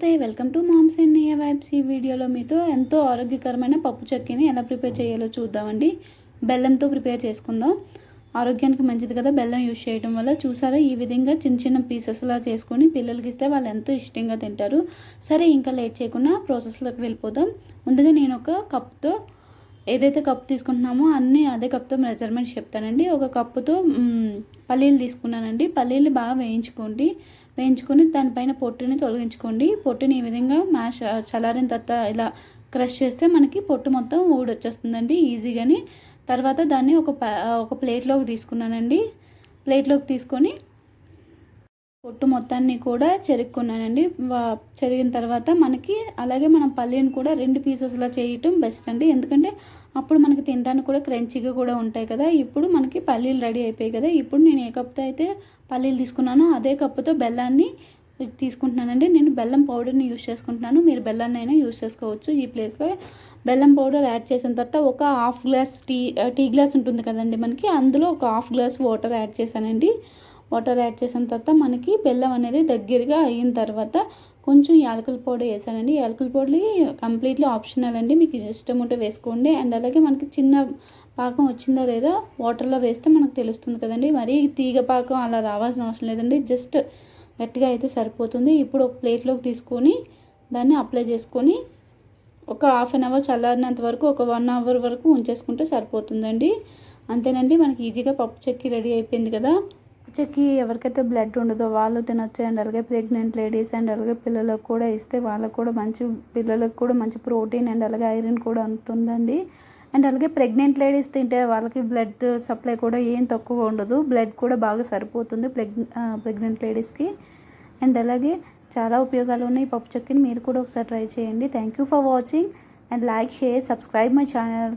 నమస్తే welcome to moms and near vibes. ఈ వీడియోలో మీతో ఎంతో ఆరోగ్యకరమైన పప్పు చక్కిని ఎలా ప్రిపేర్ చేయాలో చూద్దామండి. బెల్లంతో ప్రిపేర్ చేసుకుందాం. ఆరోగ్యానికి మంచిది కదా బెల్లం యూజ్ చేయడం వల్ల. చూసారా ఈ విధంగా చిన్న చిన్న పీసెస్లా చేసుకొని పిల్లలకి ఇస్తే వాళ్ళు ఎంతో ఇష్టంగా తింటారు. సరే ఇంకా లేట్ చేయకుండా ప్రాసెస్లోకి వెళ్ళిపోదాం. ముందుగా నేను ఒక కప్తో ఏదైతే కప్ తీసుకుంటున్నామో అన్నీ అదే కప్తో మెజర్మెంట్స్ చెప్తానండి. ఒక కప్పుతో పల్లీలు తీసుకున్నానండి. పల్లీలు బాగా వేయించుకోండి. వేయించుకొని దానిపైన పొట్టుని తొలగించుకోండి. పొట్టుని ఈ విధంగా మ్యాష్ చల్లారిన తర్వాత ఇలా క్రష్ చేస్తే మనకి పొట్టు మొత్తం ఊడొచ్చేస్తుందండి ఈజీగాని. తర్వాత దాన్ని ఒక ప- ఒక ప్లేట్లోకి తీసుకున్నానండి. ప్లేట్లోకి తీసుకొని పొట్టు మొత్తాన్ని కూడా చెరుక్కున్నానండి. చెరిగిన తర్వాత మనకి అలాగే మనం పల్లీని కూడా రెండు పీసెస్లా చేయటం బెస్ట్ అండి. ఎందుకంటే అప్పుడు మనకి తినడానికి కూడా క్రంచీగా కూడా ఉంటాయి కదా. ఇప్పుడు మనకి పల్లీలు రెడీ అయిపోయాయి కదా. ఇప్పుడు నేను ఏ కప్తో అయితే పల్లీలు తీసుకున్నానో అదే కప్పుతో బెల్లాన్ని తీసుకుంటున్నానండి. నేను బెల్లం పౌడర్ని యూస్ చేసుకుంటున్నాను. మీరు బెల్లాన్ని అయినా యూస్ చేసుకోవచ్చు ఈ ప్లేస్లో బెల్లం పౌడర్ యాడ్ చేసిన తర్వాత ఒక half glass tea tea glass ఉంటుంది కదండి మనకి. అందులో ఒక హాఫ్ గ్లాస్ వాటర్ యాడ్ చేశానండి. వాటర్ యాడ్ చేసిన తర్వాత మనకి బెల్లం అనేది దగ్గరగా అయిన తర్వాత కొంచెం యాలకుల పొడి వేసానండి. యాలకుల పొడి కంప్లీట్లీ ఆప్షనల్ అండి. మీకు ఇష్టం ఉంటే వేసుకోండి. అండ్ అలాగే మనకి చిన్న పాకం వచ్చిందా లేదా వాటర్లో వేస్తే మనకు తెలుస్తుంది కదండి. మరి తీగ పాకం అలా రావాల్సిన అవసరం లేదండి. జస్ట్ గట్టిగా అయితే సరిపోతుంది. ఇప్పుడు ఒక ప్లేట్లోకి తీసుకొని దాన్ని అప్లై చేసుకొని ఒక హాఫ్ అన్ అవర్ చల్లారినంత వరకు ఒక వన్ అవర్ వరకు ఉంచేసుకుంటే సరిపోతుందండి. అంతేనండి. మనకి ఈజీగా పప్పు చెక్కి రెడీ అయిపోయింది కదా. చెక్కి ఎవరికైతే బ్లడ్ ఉండదో వాళ్ళు తినొచ్చు అండ్ అలాగే ప్రెగ్నెంట్ లేడీస్ అండ్ అలాగే పిల్లలకు కూడా ఇస్తే వాళ్ళకు కూడా మంచి పిల్లలకు కూడా మంచి ప్రోటీన్ అండ్ అలాగే ఐరన్ కూడా అందుతుందండి అండ్ అలాగే ప్రెగ్నెంట్ లేడీస్ తింటే వాళ్ళకి బ్లడ్ సప్లై కూడా ఏం తక్కువ ఉండదు. బ్లడ్ కూడా బాగా సరిపోతుంది ప్రెగ్ ప్రెగ్నెంట్ లేడీస్కి అండ్ అలాగే చాలా ఉపయోగాలు ఉన్నాయి పప్పు చెక్కిని. మీరు కూడా ఒకసారి ట్రై చేయండి. Thank you for watching and like share subscribe my channel